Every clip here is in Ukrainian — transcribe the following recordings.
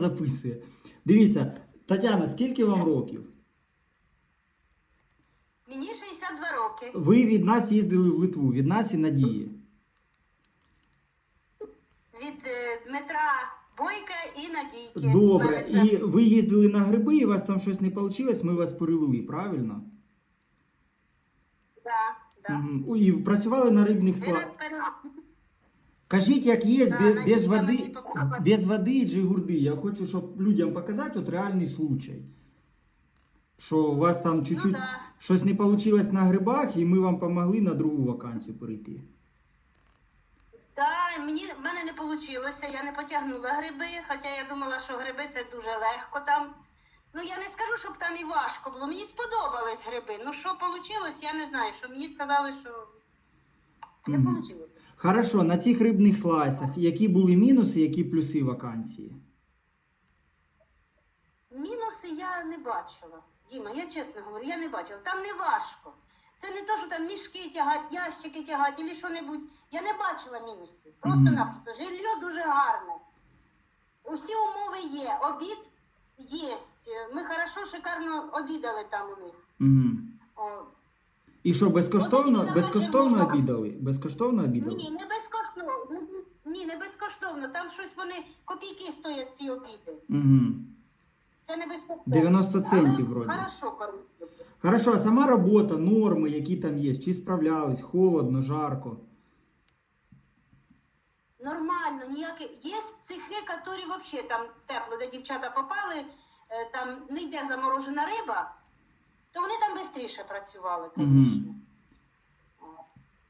записує. Дивіться, Тетяна, скільки вам років? Мені 62 роки. Ви від нас їздили в Литву, від нас і Надії. Від е, Дмитра Бойка і Надійки. Добре. менеджер. І ви їздили на гриби, і у вас там щось не вийшло, ми вас перевели, правильно? Да, да. Угу. І працювали на рибних Ви складах. Кажіть, як є, Да, без, без води, без води і джигурди. Я хочу, щоб людям показати от реальний случай. Що у вас там чуть-чуть Ну да. щось не вийшло на грибах, і ми вам допомогли на другу вакансію перейти. Да, мені в мене не вийшло, я не потягнула гриби, хоча я думала, що гриби це дуже легко там. Ну я не скажу, щоб там і важко було. Мені сподобались гриби. Ну що вийшло, я не знаю. Що мені сказали, що не вийшло. Хорошо, на цих рибних слайсах, які були мінуси, які плюси вакансії? Мінуси я не бачила. Діма, я чесно говорю, я не бачила. Там не важко. Це не то, що там мішки тягати, ящики тягати, або що-небудь. Я не бачила мінусів. Просто-напросто. Жилье дуже гарне. Усі умови є. Обід є. Ми хорошо, шикарно обідали там у них. Угу. О. І що, безкоштовно, безкоштовно обідали? Безкоштовно обідали? Ні, не безкоштовно. Ні, не безкоштовно. Там щось вони копійки стоять ці обіди. Угу. Це не безкоштовно. 90 центів Але вроді. Хорошо кормили. Хорошо, а сама робота, норми, які там є, чи справлялись, холодно, жарко. Нормально, ніяке. Є цехи, які взагалі там тепло, де дівчата попали, е, там не йде заморожена риба, то вони там швидше працювали, звісно.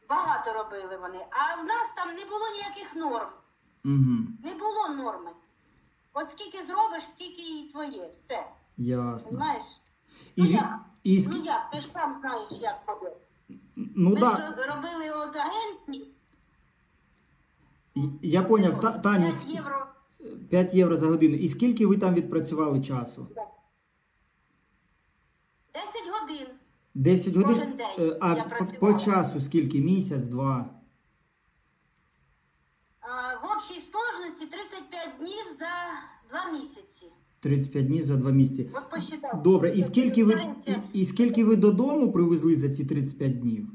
Багато робили вони. А в нас там не було ніяких норм. Не було норми. От скільки зробиш, скільки і твоє. Все. Ясно. І, Ну як? і, Ну як? Ти ж сам знаєш, як робити. ну Ми да, ж робили от агентні я поняв, Та- Таня, 5 євро. 5 євро за годину. І скільки ви там відпрацювали часу? 10 годин. 10 годин? Кожен день Е, А я по, працювала. часу скільки? Місяць, два? А, в общій сложності 35 днів за 2 місяці. 35 днів за два місяці. От посчитав. Добре, і скільки ви, і, і скільки ви додому привезли за ці 35 днів?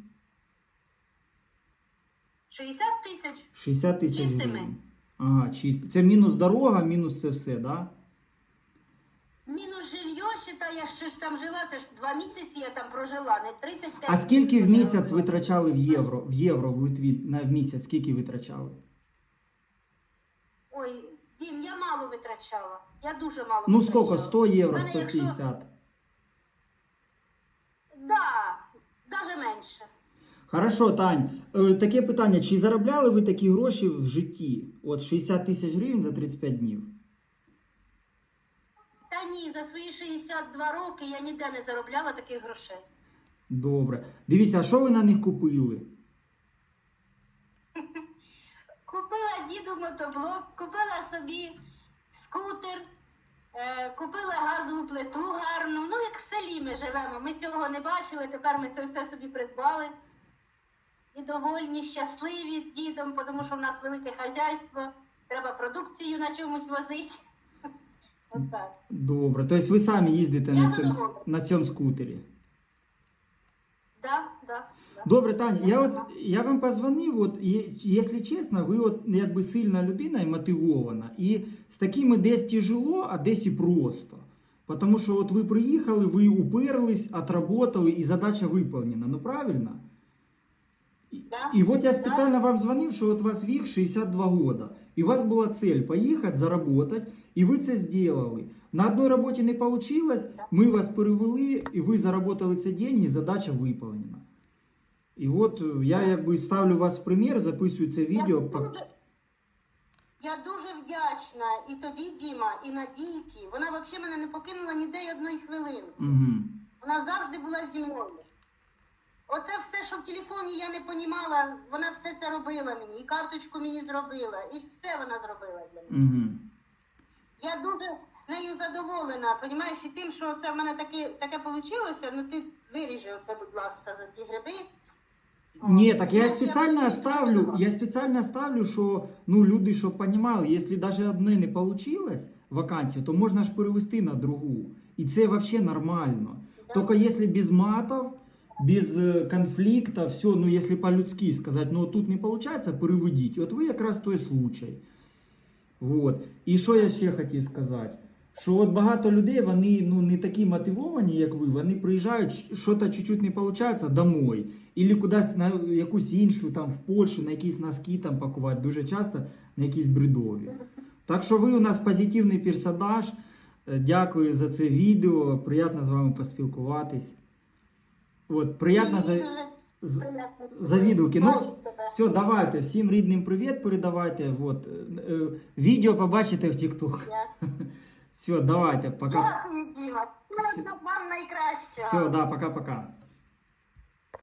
60 тисяч. 60 тисяч Чистими. гривень. Ага, чисто. Це мінус дорога, мінус це все, да? Мінус жилье, считай, я ще ж там жила, це ж 2 місяці я там прожила, не 35 А скільки в місяць витрачали в євро? В євро в Литві на місяць скільки витрачали? Ой, Дім, я мало витрачала. Я дуже мало Ну витрачала. скільки? 100 євро, мене якщо- Да, навіть менше. Хорошо, Тань, е, таке питання: чи заробляли ви такі гроші в житті? От 60 тисяч гривень за 35 днів. За свої 62 роки я ніде не заробляла таких грошей. Добре. Дивіться, а що ви на них купили? Купила діду мотоблок, купила собі скутер, е, купила газову плиту гарну. Ну, як в селі ми живемо. Ми цього не бачили, тепер ми це все собі придбали. І довольні, щасливі з дідом, тому що в нас велике хазяйство, треба продукцію на чомусь возити. Отак. Добре. Тобто ви самі їздите Я на цьому, задоволена. на цьому скутері. Да, да, да. Добре, Таня, я, Я от, я вам позвонив, от, є- якщо чесно, ви от, якби сильна людина і мотивована. І з такими десь тяжело, а десь і просто. Тому що от ви приїхали, ви уперлись, отработали, і задача виповнена. Ну правильно? Да, І от я спеціально вам дзвонив, що от у вас вік 62 года. І у вас була цель поїхати, заработати, і ви це зробили. На одній роботі не вийшло, ми вас перевели, і ви заработали ці деньги, задача виповнена. І от е, я якби ставлю вас в примір, записую це відео. Я дуже, я дуже вдячна і тобі, Діма, і Надійки. Вона взагалі мене не покинула ніде й одної хвилини. Угу. Вона завжди була зі мною. Оце все, що в телефоні я не понімала, вона все це робила мені. І карточку мені зробила, і все вона зробила для мене. Угу. Я дуже нею задоволена, понімаєш, і тим, що це в мене таке, таке вийшло, ну ти виріжи оце, будь ласка, за ті гриби. Ні, так я спеціально ставлю, я спеціально ставлю, що ну люди, щоб розуміли, якщо навіть одне не вийшло вакансію, то можна ж перевести на другу. І це взагалі нормально. Только если без матов, без э, конфликта, все, ну если по-людски сказать, ну тут не получается, переведіть. От ви якраз той случай. Вот. І що я ще хотів сказати? Що от багато людей, вони ну, не такі мотивовані, як ви, вони приїжджають, що то чуть-чуть не виходить домой. Ілі кудись на якусь іншу, там в Польщу, на якісь носки там пакувати, дуже часто на якісь бредові. Так що ви у нас позитивний персонаж. Е, Дякую за це відео. Приємно з вами поспілкуватись. От, приємно за, за відгуки. Ну, все, давайте, всім рідним привіт передавайте. От, е, е, відео побачите в TikTok. Все, давайте, пока. Дякую, Діма. Все, да, пока-пока.